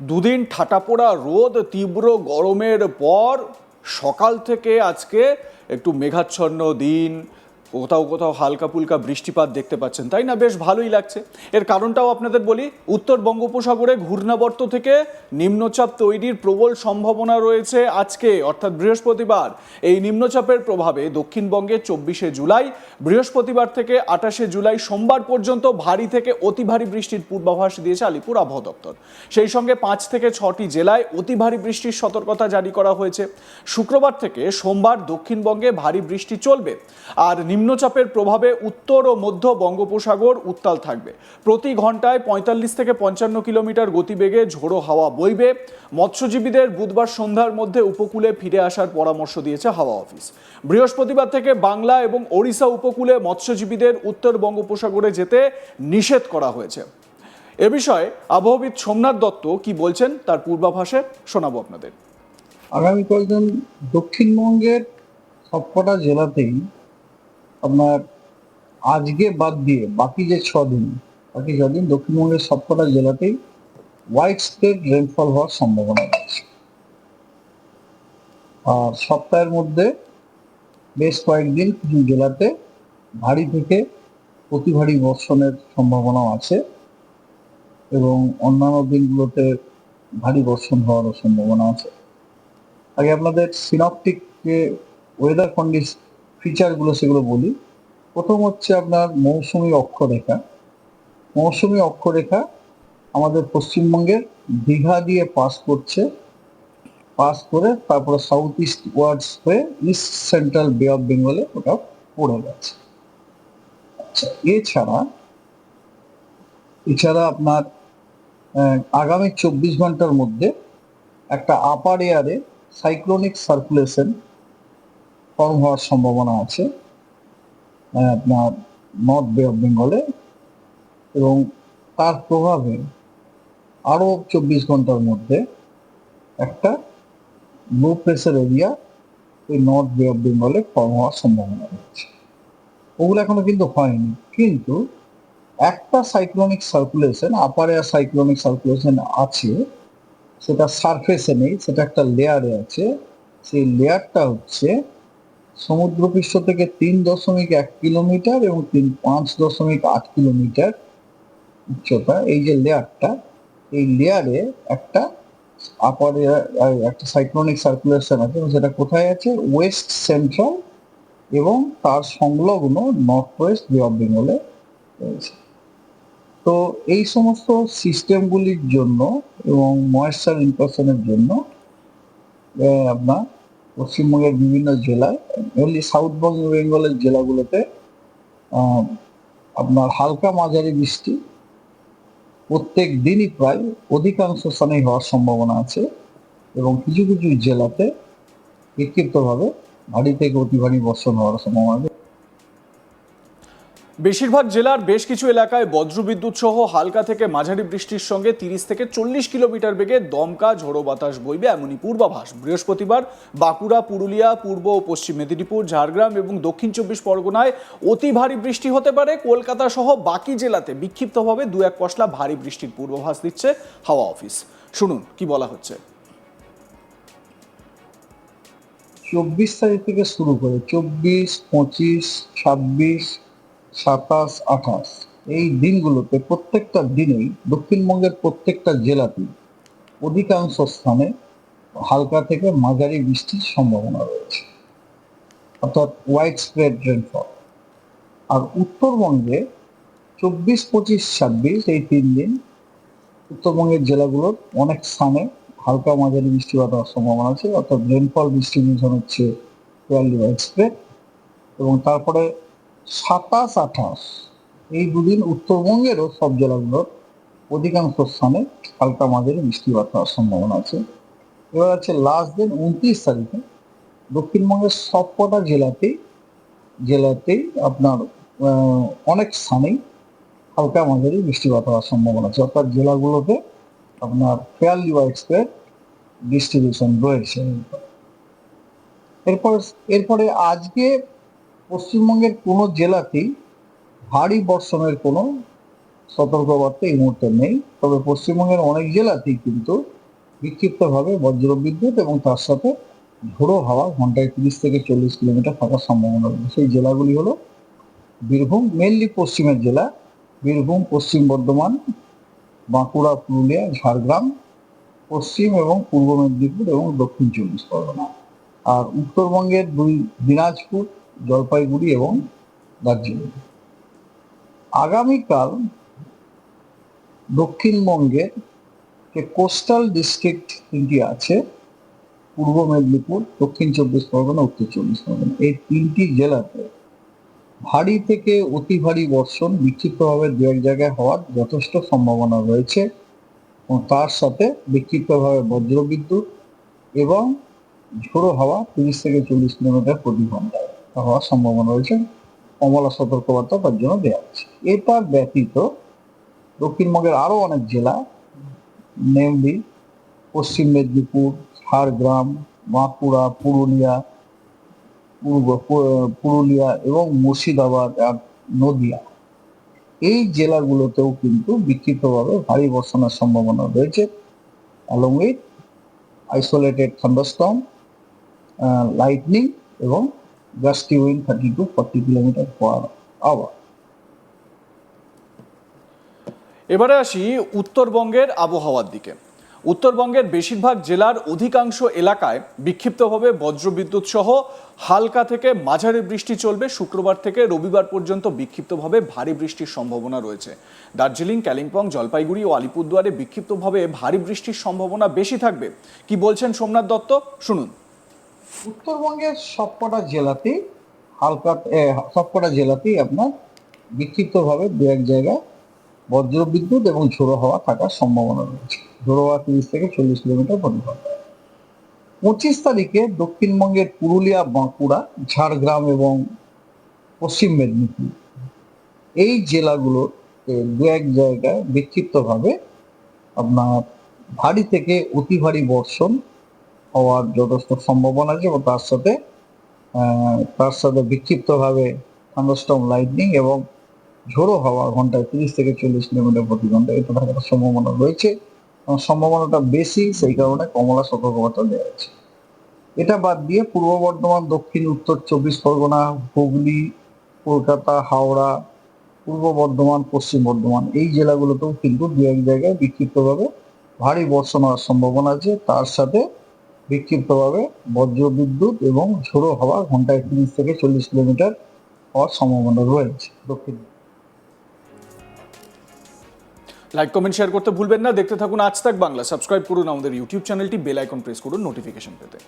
দুদিন ঠাটা ঠাটাপোড়া রোদ তীব্র গরমের পর সকাল থেকে আজকে একটু মেঘাচ্ছন্ন দিন। কোথাও কোথাও হালকা পুলকা বৃষ্টিপাত দেখতে পাচ্ছেন। তাই না? বেশ ভালোই লাগছে। এর কারণটাও আপনাদের বলি, উত্তর বঙ্গোপসাগরে ঘূর্ণাবর্ত থেকে নিম্নচাপ তৈরির প্রবল সম্ভাবনা রয়েছে আজকে, অর্থাৎ বৃহস্পতিবার। এই নিম্নচাপের প্রভাবে দক্ষিণবঙ্গে চব্বিশে জুলাই, বৃহস্পতিবার থেকে আঠাশে জুলাই সোমবার পর্যন্ত ভারী থেকে অতি ভারী বৃষ্টির পূর্বাভাস দিয়েছে আলিপুর আবহাওয়া দপ্তর। সেই সঙ্গে পাঁচ থেকে ছটি জেলায় অতি ভারী বৃষ্টির সতর্কতা জারি করা হয়েছে। শুক্রবার থেকে সোমবার দক্ষিণবঙ্গে ভারী বৃষ্টি চলবে। আর নিম্নচাপের প্রভাবে উত্তর ও মধ্য বঙ্গোপসাগর উত্তাল থাকবে। প্রতি ঘন্টায় পঁয়তাল্লিশ থেকে পঞ্চান্ন কিলোমিটার গতিবেগে ঝোড়ো হাওয়া বইবে। মৎস্যজীবীদের বুধবার সন্ধ্যার মধ্যে উপকূলে ফিরে আসার পরামর্শ দিয়েছে হাওয়া অফিস। বৃহস্পতিবার থেকে বাংলা এবং ওড়িশা উপকূলে মৎস্যজীবীদের উত্তর বঙ্গোপসাগরে যেতে নিষেধ করা হয়েছে। এ বিষয়ে আবহবিদ সোমনাথ দত্ত কি বলছেন তার পূর্বাভাসে শোনাবো আপনাদের। আগামী কয়েকদিন দক্ষিণবঙ্গের সবকটা জেলাতেই আপনার আজকে বাদ দিয়ে বাকি যে ছদিন, বাকি ছদিন দক্ষিণবঙ্গের সবকটা জেলাতেই হোয়াইট স্প্রেড রেনফল হওয়ার সম্ভাবনা রয়েছে। আর সপ্তাহের মধ্যে বেশ কয়েকদিন কিছু জেলাতে ভারী থেকে অতি ভারী বর্ষণের সম্ভাবনাও আছে এবং অন্যান্য দিনগুলোতে ভারী বর্ষণ হওয়ারও সম্ভাবনা আছে। আগে আপনাদের সিনপটিক যে ওয়েদার কন্ডিশন ফিচারগুলো সেগুলো বলি। প্রথম হচ্ছে আপনার মৌসুমী অক্ষরেখা। মৌসুমী অক্ষরেখা আমাদের পশ্চিমবঙ্গের দীঘা দিয়ে পাস করছে। পাস করে তারপরে সাউথ ইস্ট ওয়ার্ডস হয়ে ইস্ট সেন্ট্রাল বে অফ বেঙ্গলে ওটা পড়ে গেছে। আচ্ছা এছাড়া এছাড়া আপনার আগামী চব্বিশ ঘণ্টার মধ্যে একটা আপার এয়ারে সাইক্লোনিক সার্কুলেশন ফর্ম হওয়ার সম্ভাবনা আছে আপনার নর্থ বে অফ বেঙ্গলে, এবং তার প্রভাবে আরও চব্বিশ ঘণ্টার মধ্যে একটা লো প্রেসার এরিয়া ওই নর্থ বে অফ বেঙ্গলে ফর্ম হওয়ার সম্ভাবনা রয়েছে। ওগুলো এখনও কিন্তু হয়নি, কিন্তু একটা cyclonic circulation upper air cyclonic circulation আছে, সেটা সারফেসে নেই, সেটা একটা লেয়ারে আছে, সেই লেয়ারটা হচ্ছে সমুদ্রপৃষ্ঠ থেকে তিন দশমিক এক কিলোমিটার এবং তিন পাঁচ দশমিক আট কিলোমিটার উচ্চতা, এই যে লেয়ারটা এই লেয়ারে একটা আপার একটা সাইক্লোনিক সার্কুলেশন আছে এবং সেটা কোথায় আছে? ওয়েস্ট সেন্ট্রাল এবং তার সংলগ্ন নর্থ ওয়েস্ট বে অফ বেঙ্গলে রয়েছে। তো এই সমস্ত সিস্টেমগুলির জন্য এবং ময়েশ্চার ইনকাশনের জন্য আপনার পশ্চিমবঙ্গের বিভিন্ন জেলায় মেনলি সাউথ বঙ্গ বেঙ্গলের জেলাগুলোতে আপনার হালকা মাঝারি বৃষ্টি প্রত্যেক দিনই প্রায় অধিকাংশ স্থানেই হওয়ার সম্ভাবনা আছে এবং কিছু কিছু জেলাতে বিক্ষিপ্তভাবে ভারী থেকে অতি ভারী বর্ষণ হওয়ার সম্ভাবনা বেশিরভাগ জেলার বেশ কিছু এলাকায় বজ্রবিদ্যুৎ সহ হালকা থেকে মাঝারি বৃষ্টির সঙ্গে তিরিশ থেকে চল্লিশ কিলোমিটার বেগে দমকা ঝোড়ো বাতাস বইবে এমনই পূর্বাভাস। বৃহস্পতিবার বাঁকুড়া, পুরুলিয়া, পূর্ব ও পশ্চিম মেদিনীপুর, ঝাড়গ্রাম এবং দক্ষিণ চব্বিশ পরগনায় অতি ভারী বৃষ্টি হতে পারে। কলকাতা সহ বাকি জেলাতে বিক্ষিপ্তভাবে দু এক পশলা ভারী বৃষ্টির পূর্বাভাস দিচ্ছে হাওয়া অফিস। শুনুন, কি বলা হচ্ছে। চব্বিশ তারিখ থেকে শুরু করে চব্বিশ, পঁচিশ, ছাব্বিশ সাতাশ আঠাশ এই দিনগুলোতে প্রত্যেকটা দিনেই দক্ষিণবঙ্গের প্রত্যেকটা জেলাতেই অধিকাংশ স্থানে হালকা থেকে মাঝারি বৃষ্টির সম্ভাবনা রয়েছে। অর্থাৎ হোয়াইট স্প্রেড রেনফল আর উত্তরবঙ্গে চব্বিশ, পঁচিশ, ছাব্বিশ এই তিন দিন উত্তরবঙ্গের জেলাগুলোর অনেক স্থানে হালকা মাঝারি বৃষ্টিপাত হওয়ার সম্ভাবনা আছে। অর্থাৎ রেনফল ডিস্ট্রিবিউশন হচ্ছে হোয়াইট স্প্রেড এবং তারপরে সাতাশ আঠাশ। এই দুদিন উত্তরবঙ্গেরও সব জেলাগুলোর অধিকাংশ স্থানে হালকা মাঝারি বৃষ্টিপাত হওয়ার সম্ভাবনা আছে। এবার আছে লাস্ট দিন উনত্রিশ তারিখে দক্ষিণবঙ্গের সবকটা জেলাতেই জেলাতেই আপনার অনেক স্থানেই হালকা মাঝারি বৃষ্টিপাত হওয়ার সম্ভাবনা আছে। অর্থাৎ জেলাগুলোতে আপনার ফেয়ারলি স্প্রেড ডিস্ট্রিবিউশন রয়েছে। এরপর, এরপরে আজকে পশ্চিমবঙ্গের কোনো জেলাতেই ভারী বর্ষণের কোনো সতর্কবার্তা এই মুহূর্তে নেই। তবে পশ্চিমবঙ্গের অনেক জেলাতেই কিন্তু বিক্ষিপ্তভাবে বজ্র বিদ্যুৎ এবং তার সাথে ঝোড়ো হাওয়া ঘন্টায় তিরিশ থেকে চল্লিশ কিলোমিটার থাকার সম্ভাবনা রয়েছে। সেই জেলাগুলি হলো বীরভূম মেনলি পশ্চিমের জেলা। বীরভূম, পশ্চিম বর্ধমান, বাঁকুড়া, পুরুলিয়া, ঝাড়গ্রাম, পশ্চিম এবং পূর্ব মেদিনীপুর এবং দক্ষিণ চব্বিশ পরগনা। আর উত্তরবঙ্গের দুই দিনাজপুর জলপাইগুড়ি এবং দার্জিলিং। আগামীকাল দক্ষিণবঙ্গের যে কোস্টাল ডিস্ট্রিক্ট তিনটি আছে, পূর্ব মেদিনীপুর, দক্ষিণ চব্বিশ পরগনা, উত্তর চব্বিশ পরগনা, এই তিনটি জেলাতে ভারী থেকে অতি ভারী বর্ষণ বিক্ষিপ্তভাবে দু এক জায়গায় হওয়ার যথেষ্ট সম্ভাবনা রয়েছে এবং তার সাথে বিক্ষিপ্তভাবে বজ্রবিদ্যুৎ এবং ঝোড়ো হাওয়া তিরিশ থেকে চল্লিশ কিলোমিটার প্রতি ঘন্টায়। হওয়ার সম্ভাবনা রয়েছে। কমলা সতর্কবার্তা তার জন্য দেওয়া আছে এটা ব্যতীত দক্ষিণবঙ্গের আরও অনেক জেলা নেমলি পশ্চিম মেদিনীপুর, ঝাড়গ্রাম, বাঁকুড়া, পুরুলিয়া, পূর্ব পুরুলিয়া এবং মুর্শিদাবাদ আর নদিয়া। এই জেলাগুলোতেও কিন্তু বিক্ষিপ্তভাবে ভারী বর্ষণের সম্ভাবনা রয়েছে। Along with isolated thunderstorm lightning এবং wind thirty two forty kilometre per hour এবারে আসি উত্তরবঙ্গের আবহাওয়ার দিকে। উত্তরবঙ্গের বেশিরভাগ জেলার অধিকাংশ এলাকায় বিক্ষিপ্তভাবে বজ্রবিদ্যুৎ সহ হালকা থেকে মাঝারি বৃষ্টি চলবে। শুক্রবার থেকে রবিবার পর্যন্ত বিক্ষিপ্তভাবে ভারী বৃষ্টির সম্ভাবনা রয়েছে। দার্জিলিং, কালিম্পং, জলপাইগুড়ি ও আলিপুরদুয়ারে বিক্ষিপ্তভাবে ভারী বৃষ্টির সম্ভাবনা বেশি থাকবে। কি বলছেন সোমনাথ দত্ত? শুনুন। উত্তরবঙ্গের সবকটা জেলাতেই হালকা সবকটা জেলাতেই আপনার বিক্ষিপ্তভাবে দু এক জায়গায় বজ্রবিদ্যুৎ এবং ঝোড়ো হাওয়া থাকার সম্ভাবনা রয়েছে। ঝোড়ো হাওয়া তিরিশ থেকে চল্লিশ কিলোমিটার প্রতি পঁচিশ তারিখে দক্ষিণবঙ্গের পুরুলিয়া, বাঁকুড়া, ঝাড়গ্রাম এবং পশ্চিম মেদিনীপুর এই জেলাগুলোতে দু এক জায়গায় বিক্ষিপ্তভাবে আপনার ভারী থেকে অতি ভারী বর্ষণ হওয়ার যথেষ্ট সম্ভাবনা আছে এবং তার সাথে তার সাথে বিক্ষিপ্তভাবে থান্ডারস্টর্ম লাইটনিং এবং ঝোড়ো হওয়া ঘন্টায় তিরিশ থেকে চল্লিশ কিলোমিটার প্রতি ঘণ্টা এটা থাকার সম্ভাবনা রয়েছে। সম্ভাবনাটা বেশি, সেই কারণে কমলা সতর্কবার্তা দেওয়া আছে এটা বাদ দিয়ে পূর্ব বর্ধমান, দক্ষিণ, উত্তর চব্বিশ পরগনা, হুগলি, কলকাতা, হাওড়া, পূর্ব বর্ধমান, পশ্চিম বর্ধমান এই জেলাগুলোতেও কিন্তু দু এক জায়গায় বিক্ষিপ্তভাবে ভারী বর্ষণ হওয়ার সম্ভাবনা আছে। তার সাথে বিক্ষিপ্তভাবে বজ্র বিদ্যুৎ এবং ঝোড়ো হওয়া ঘন্টায় তিরিশ থেকে চল্লিশ কিলোমিটার হওয়ার সম্ভাবনা রয়েছে। দক্ষিণ লাইক কমেন্ট শেয়ার করতে ভুলবেন না। দেখতে থাকুন আজ তাক বাংলা। সাবস্ক্রাইব করুন আমাদের ইউটিউব চ্যানেলটি বেল আইকন প্রেস করুন নোটিফিকেশন পেতে।